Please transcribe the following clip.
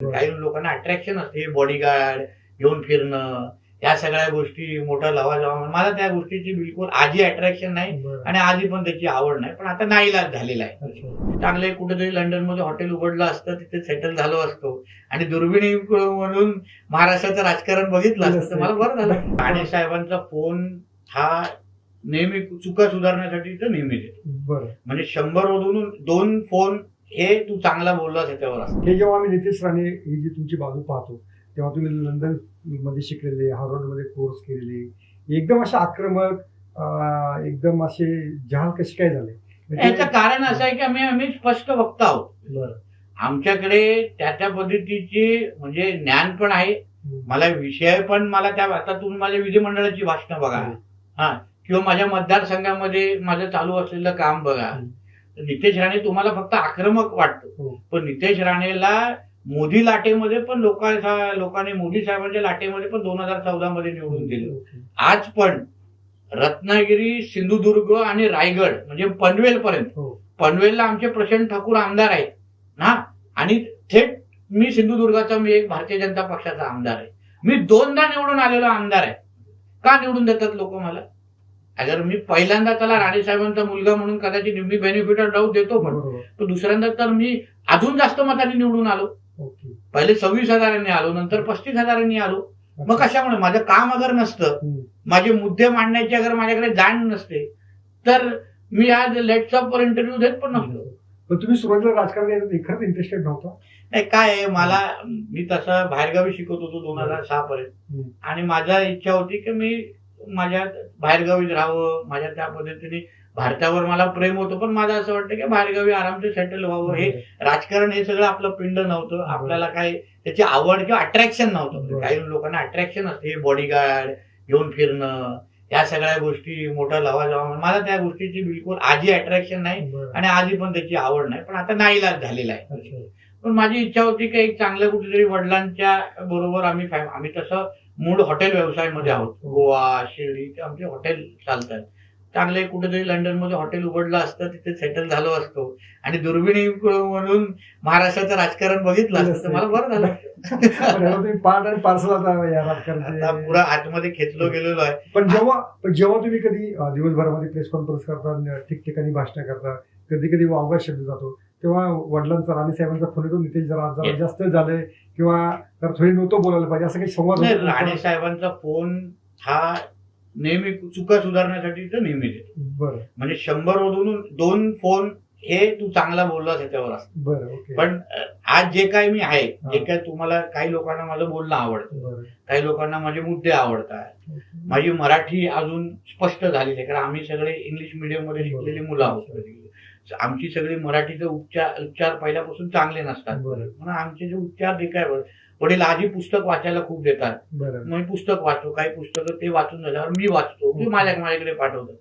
काही लोकांना अट्रॅक्शन असते बॉडीगार्ड घेऊन फिरणं या सगळ्या गोष्टी मोठा लवा जावा मला त्या गोष्टीची बिलकुल आजी अट्रॅक्शन नाही. आणि आजी पण त्याची आवड नाही. पण आता नाईलाज झालेला आहे. चांगले कुठेतरी लंडनमध्ये हॉटेल उघडलं असतं तिथे सेटल झालो असतो. आणि दुर्बिणी म्हणून महाराष्ट्राचं राजकारण बघितलं असतं तर मला बरं झालं. ठाणे साहेबांचा फोन हा नेहमी चुका सुधारण्यासाठी तर नेहमीच म्हणजे शंभर दोन फोन हे तू चांगला बोललास ह्याच्यावर असतं हे जेव्हा आम्ही नितेश राणे ही जी तुमची बाजू पाहतो तेव्हा तुम्ही लंडनमध्ये शिकलेले हार्वर्डमध्ये कोर्स केलेले एकदम असे आक्रमक एकदम असे जहाल कसे काय झाले? म्हणजे- याचं कारण असं आहे की आम्ही आम्ही स्पष्ट वक्ता आहोत. बरं. आमच्याकडे त्या त्या पद्धतीची म्हणजे ज्ञान पण आहे. मला विषय पण मला त्या आता तुम्ही माझ्या विधिमंडळाची भाषणं बघा. हा किंवा माझ्या मतदारसंघामध्ये माझं चालू असलेलं काम बघा. नितेश राणे तुम्हाला फक्त आक्रमक हो. वाटतो पण नितेश राणेला मोदी लाटेमध्ये पण लोकांचा लोकांनी मोदी साहेबांच्या लाटेमध्ये पण दोन हजार चौदा मध्ये निवडून दिले. ओके. आज पण रत्नागिरी सिंधुदुर्ग आणि रायगड म्हणजे पनवेल पर्यंत हो. पनवेलला आमचे प्रशांत ठाकूर आमदार आहेत ना? आणि थेट मी सिंधुदुर्गाचा मी एक भारतीय जनता पक्षाचा आमदार आहे. मी दोनदा निवडून आलेलो आमदार आहे. का निवडून देतात लोक मला? अगर मी पहिल्यांदा त्याला राणे साहेबांचा मुलगा म्हणून कदाचित मी बेनिफिट ऑफ डाऊट देतो पण बरोबर. तो दुसऱ्यांदा तर मी अजून जास्त मतांनी निवडून आलो. पहिले सव्वीस हजारांनी आलो नंतर पस्तीस हजारांनी आलो. मग कशामुळे? माझं काम अगर नसतं. माझे मुद्दे मांडण्याची अगर माझ्याकडे जाण नसते तर मी आज लेट्सअप वर इंटरव्ह्यू देत पण नसतो. पण तुम्ही सुरुवातीला राजकारण खरंच इंटरेस्टेड नव्हता? नाही काय मला मी तसं बाहेरगावी शिकत होतो दोन हजार सहा पर्यंत. आणि माझा इच्छा होती की मी माझ्या बाहेरगावीच राहावं माझ्या त्या पद्धतीने भारतावर मला प्रेम होतं पण माझं असं वाटतं की बाहेरगावी आरामसे सेटल व्हावं. हे राजकारण हे सगळं आपलं पिंड नव्हतं. आपल्याला काय त्याची आवड किंवा अट्रॅक्शन नव्हतं. बरोबर. काही लोकांना अट्रॅक्शन असते. बॉडीगार्ड घेऊन फिरणं या सगळ्या गोष्टी मोठा लवा जावा मला त्या गोष्टीची बिलकुल आजी अट्रॅक्शन नाही. आणि आजी पण त्याची आवड नाही. पण आता नाईलाज झालेला आहे. पण माझी इच्छा होती की एक चांगलं कुठेतरी वडिलांच्या बरोबर आम्ही फॅम- आम्ही तसं मूळ हॉटेल व्यवसायामध्ये आहोत. गोवा शिर्डी ते आमचे हॉटेल चालतात. चांगले कुठेतरी लंडनमध्ये हॉटेल उघडलं असतं तिथे सेटल झालो असतो. आणि दुर्बिणी म्हणून महाराष्ट्राचं राजकारण बघितलं असतं. तर मला बरं झालं. पार्ट आणि पार्सल आता या पुरा आतमध्ये खेचलो गेलेलो आहे. पण जेव्हा पण जेव्हा तुम्ही कधी दिवसभरामध्ये प्रेस कॉन्फरन्स करता ठिकठिकाणी भाषण करता कधी कधी वावगा शब्द जातो. तेव्हा वडिलांचा राणे साहेबांचा फोन येतो नितेश जरा जरा. जास्त झालंय किंवा जरा थोडी नव्हतं बोलायला पाहिजे असं काही संवाद नाही, होतो तुमचा? राणे साहेबांचा फोन हा नेहमी चुका सुधारण्यासाठी तर नेहमीच येतो बरं. म्हणजे शंभर मधून दोन फोन हे तू चांगला बोललास ह्याच्यावर असतं बरं ओके. पण अ, आज जे काय मी आहे. जे काय तुम्हाला काही लोकांना माझं बोलणं आवडतं. बरं. काही लोकांना माझे मुद्दे आवडतात. माझी मराठी अजून स्पष्ट झालेली आहे कारण आम्ही सगळे इंग्लिश मिडियममध्ये शिकलेली मुलं आहोत आमची सगळी मराठीचे उच्चार उच्चार पहिल्यापासून चांगले नसतात. बरं. म्हणून आमचे जे उच्चार जे काय वडील आधी पुस्तक वाचायला खूप देतात. मग मी पुस्तक वाचतो. काही पुस्तकं ते वाचून झाल्यावर मी वाचतो. मी माझ्या माझ्याकडे पाठवतो